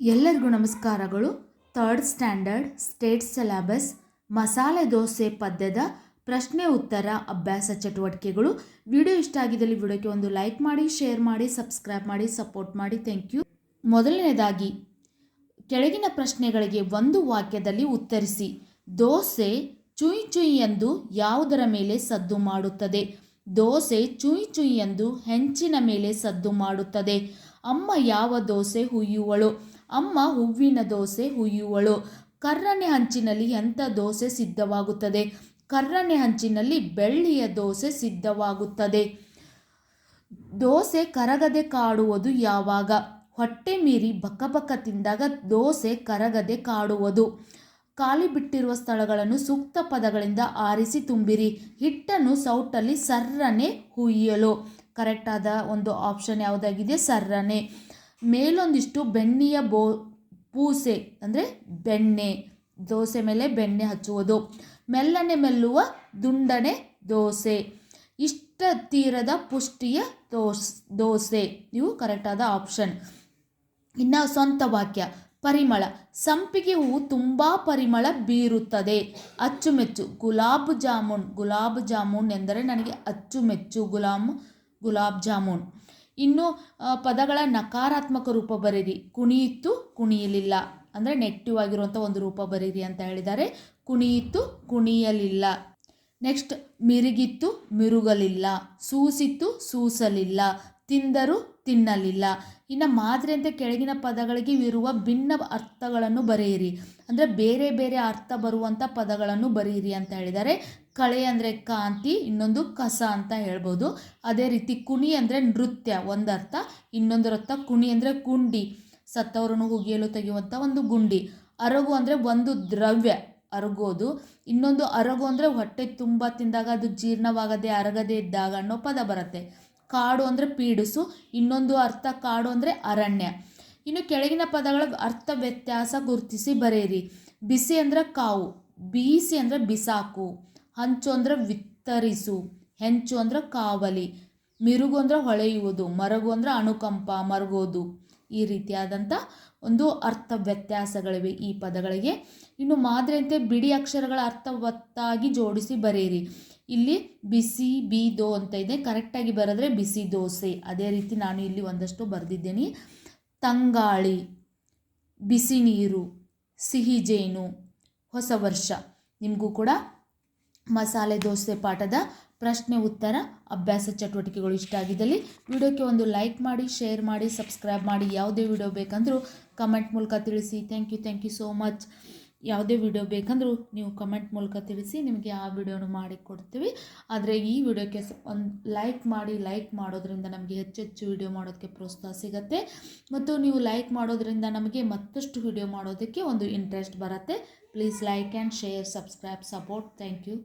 ಎಲ್ಲರಿಗೂ ನಮಸ್ಕಾರಗಳು. Third standard, state syllabus, masala dosa ಪದ್ಯದ ಪ್ರಶ್ನೆ ಉತ್ತರ ಅಭ್ಯಾಸ ಚಟುವಟಿಕೆಗಳು. ವಿಡಿಯೋ ಇಷ್ಟ ಆಗಿದ್ದಲ್ಲಿ ವಿಡಿಯೋಕ್ಕೆ ಒಂದು ಲೈಕ್ ಮಾಡಿ, ಶೇರ್ ಮಾಡಿ, ಸಬ್ಸ್ಕ್ರೈಬ್ ಮಾಡಿ, ಸಪೋರ್ಟ್ ಮಾಡಿ. Thank you. ಮೊದಲನೇದಾಗಿ, ಕೆಳಗಿನ ಪ್ರಶ್ನೆಗಳಿಗೆ ಒಂದು ವಾಕ್ಯದಲ್ಲಿ ಉತ್ತರಿಸಿ. ದೋಸೆ ಚುಯ್ ಚುಯ್ ಎಂದು ಯಾವುದರ ಮೇಲೆ ಸದ್ದು ಮಾಡುತ್ತದೆ? ದೋಸೆ ಚುಯ್ ಚುಯ್ ಎಂದು ಹೆಂಚಿನ ಮೇಲೆ ಸದ್ದು ಮಾಡುತ್ತದೆ? ಅಮ್ಮ ಯಾವ ದೋಸೆ ಹುಯ್ಯುವಳು? ಅಮ್ಮ ಹೂವಿನ ದೋಸೆ ಹುಯ್ಯುವಳು. ಕರ್ರನೆ ಹಂಚಿನಲ್ಲಿ ಎಂಥ ದೋಸೆ ಸಿದ್ಧವಾಗುತ್ತದೆ? ಕರ್ರನೆ ಹಂಚಿನಲ್ಲಿ ಬೆಳ್ಳಿಯ ದೋಸೆ ಸಿದ್ಧವಾಗುತ್ತದೆ. ದೋಸೆ ಕರಗದೆ ಕಾಡುವುದು ಯಾವಾಗ? ಹೊಟ್ಟೆ ಮೀರಿ ಬಕ್ಕ ತಿಂದಾಗ ದೋಸೆ ಕರಗದೆ ಕಾಡುವುದು. ಖಾಲಿ ಬಿಟ್ಟಿರುವ ಸ್ಥಳಗಳನ್ನು ಸೂಕ್ತ ಪದಗಳಿಂದ ಆರಿಸಿ ತುಂಬಿರಿ. ಹಿಟ್ಟನ್ನು ಸೌಟಲ್ಲಿ ಸರ್ರನೆ ಹುಯ್ಯಲು. ಕರೆಕ್ಟಾದ ಒಂದು ಆಪ್ಷನ್ ಯಾವುದಾಗಿದೆ? ಸರ್ರನೆ. ಮೇಲೊಂದಿಷ್ಟು ಬೆಣ್ಣೆಯ ಬೋ, ಪೂಸೆ, ಅಂದರೆ ಬೆಣ್ಣೆ, ದೋಸೆ ಮೇಲೆ ಬೆಣ್ಣೆ ಹಚ್ಚುವುದು. ಮೆಲ್ಲನೆ ಮೆಲ್ಲುವ ದುಂಡನೆ ದೋಸೆ. ಇಷ್ಟ ತೀರದ ಪುಷ್ಟಿಯ ದೋಸ್, ದೋಸೆ. ಇವು ಕರೆಕ್ಟಾದ ಆಪ್ಷನ್ ಇನ್ನು ಸ್ವಂತ ವಾಕ್ಯ, ಪರಿಮಳ. ಸಂಪಿಗೆ ಹೂವು ತುಂಬ ಪರಿಮಳ ಬೀರುತ್ತದೆ. ಅಚ್ಚುಮೆಚ್ಚು. ಗುಲಾಬ್ ಜಾಮೂನ್. ಗುಲಾಬ್ ಜಾಮೂನ್ ಎಂದರೆ ನನಗೆ ಅಚ್ಚುಮೆಚ್ಚು. ಗುಲಾಮ್, ಗುಲಾಬ್ ಜಾಮೂನ್. ಇನ್ನು ಪದಗಳ ನಕಾರಾತ್ಮಕ ರೂಪ ಬರೀರಿ ಕುಣಿಯಿತು ಕುಣಿಯಲಿಲ್ಲ. ಅಂದರೆ ನೆಗೆಟಿವ್ ಆಗಿರುವಂಥ ಒಂದು ರೂಪ ಬರೀರಿ ಅಂತ ಹೇಳಿದ್ದಾರೆ. ಕುಣಿಯಿತು ಕುಣಿಯಲಿಲ್ಲ. ನೆಕ್ಸ್ಟ್, ಮಿರುಗಿತ್ತು, ಮಿರುಗಲಿಲ್ಲ. ಸೂಸಿತ್ತು, ಸೂಸಲಿಲ್ಲ. ತಿಂದರು, ತಿನ್ನಲಿಲ್ಲ. ಇನ್ನು ಮಾದರಿ ಅಂತ ಕೆಳಗಿನ ಪದಗಳಿಗೆ ಇರುವ ಭಿನ್ನ ಅರ್ಥಗಳನ್ನು ಬರೆಯಿರಿ. ಅಂದರೆ ಬೇರೆ ಬೇರೆ ಅರ್ಥ ಬರುವಂಥ ಪದಗಳನ್ನು ಬರೆಯಿರಿ ಅಂತ ಹೇಳಿದ್ದಾರೆ. ಕಳೆ ಅಂದರೆ ಕಾಂತಿ, ಇನ್ನೊಂದು ಕಸ ಅಂತ ಹೇಳ್ಬೋದು. ಅದೇ ರೀತಿ ಕುಣಿ ಅಂದರೆ ನೃತ್ಯ ಒಂದು ಅರ್ಥ ಇನ್ನೊಂದು ಅರ್ಥ, ಕುಣಿ ಅಂದರೆ ಕುಂಡಿ. ಸತ್ತವರನ್ನು ಹುಗಿಯಲು ತೆಗೆಯುವಂಥ ಒಂದು ಗುಂಡಿ. ಅರಗು ಅಂದರೆ ಒಂದು ದ್ರವ್ಯ, ಅರಗೋದು. ಇನ್ನೊಂದು ಅರಗು ಅಂದರೆ ಹೊಟ್ಟೆ ತುಂಬ ತಿಂದಾಗ ಅದು ಜೀರ್ಣವಾಗದೆ ಅರಗದೆ ಇದ್ದಾಗ ಅನ್ನೋ ಪದ ಬರುತ್ತೆ. ಕಾಡು ಅಂದರೆ ಪೀಡಿಸು, ಇನ್ನೊಂದು ಅರ್ಥ ಕಾಡು ಅಂದರೆ ಅರಣ್ಯ. ಇನ್ನು ಕೆಳಗಿನ ಪದಗಳ ಅರ್ಥ ವ್ಯತ್ಯಾಸ ಗುರುತಿಸಿ ಬರೆಯಿರಿ. ಬಿಸಿ ಅಂದರೆ ಕಾವು, ಬೀಸಿ ಅಂದರೆ ಬಿಸಾಕು. ಹಂಚು ಅಂದರೆ ವಿತ್ತರಿಸು, ಹೆಂಚು ಅಂದರೆ ಕಾವಲಿ, ಮಿರುಗು ಅಂದರೆ ಹೊಳೆಯುವುದು, ಮರಗು ಅಂದರೆ ಅನುಕಂಪ, ಮರಗೋದು. ಈ ರೀತಿಯಾದಂಥ ಒಂದು ಅರ್ಥ ವ್ಯತ್ಯಾಸಗಳಿವೆ ಈ ಪದಗಳಿಗೆ. ಇನ್ನು ಮಾದರಿಯಂತೆ ಬಿಡಿ ಅಕ್ಷರಗಳ ಅರ್ಥವತ್ತಾಗಿ ಜೋಡಿಸಿ ಬರೆಯಿರಿ. ಇಲ್ಲಿ ಬಿಸಿ ಬಿ ದೋ ಅಂತ ಇದೆ. ಕರೆಕ್ಟಾಗಿ ಬರೆದ್ರೆ ಬಿಸಿ ದೋಸೆ. ಅದೇ ರೀತಿ ನಾನು ಇಲ್ಲಿ ಒಂದಷ್ಟು ಬರೆದಿದ್ದೇನೆ. ತಂಗಾಳಿ, ಬಿಸಿ ನೀರು, ಸಿಹಿ ಜೇನು, ಹೊಸ ವರ್ಷ. ನಿಮಗೂ ಕೂಡ ಮಸಾಲೆ ದೋಸೆ ಪಾಠದ ಪ್ರಶ್ನೆ ಉತ್ತರ ಅಭ್ಯಾಸ ಚಟುವಟಿಕೆಗಳು ಇಷ್ಟ ಆಗಿದ್ದಲ್ಲಿ ವಿಡಿಯೋಕ್ಕೆ ಒಂದು ಲೈಕ್ ಮಾಡಿ, ಶೇರ್ ಮಾಡಿ, ಸಬ್ಸ್ಕ್ರೈಬ್ ಮಾಡಿ. ಯಾವುದೇ ವಿಡಿಯೋ ಬೇಕಂದರೂ ಕಮೆಂಟ್ ಮೂಲಕ ತಿಳಿಸಿ. Thank you thank you so much ಯಾವುದೇ ವಿಡಿಯೋ ಬೇಕಂದರೂ ನೀವು ಕಮೆಂಟ್ ಮೂಲಕ ತಿಳಿಸಿ. ನಿಮಗೆ ಆ ವಿಡಿಯೋನು ಮಾಡಿ ಕೊಡ್ತೀವಿ ಆದರೆ ಈ ವಿಡಿಯೋಕ್ಕೆ ಒಂದು ಲೈಕ್ ಮಾಡಿ, ಲೈಕ್ ಮಾಡೋದ್ರಿಂದ ನಮಗೆ ಹೆಚ್ಚೆಚ್ಚು ವಿಡಿಯೋ ಮಾಡೋದಕ್ಕೆ ಪ್ರೋತ್ಸಾಹ ಸಿಗುತ್ತೆ. ಮತ್ತು ನೀವು ಲೈಕ್ ಮಾಡೋದ್ರಿಂದ ನಮಗೆ ಮತ್ತಷ್ಟು ವಿಡಿಯೋ ಮಾಡೋದಕ್ಕೆ ಒಂದು ಇಂಟ್ರೆಸ್ಟ್ ಬರುತ್ತೆ. Please like and share subscribe support thank you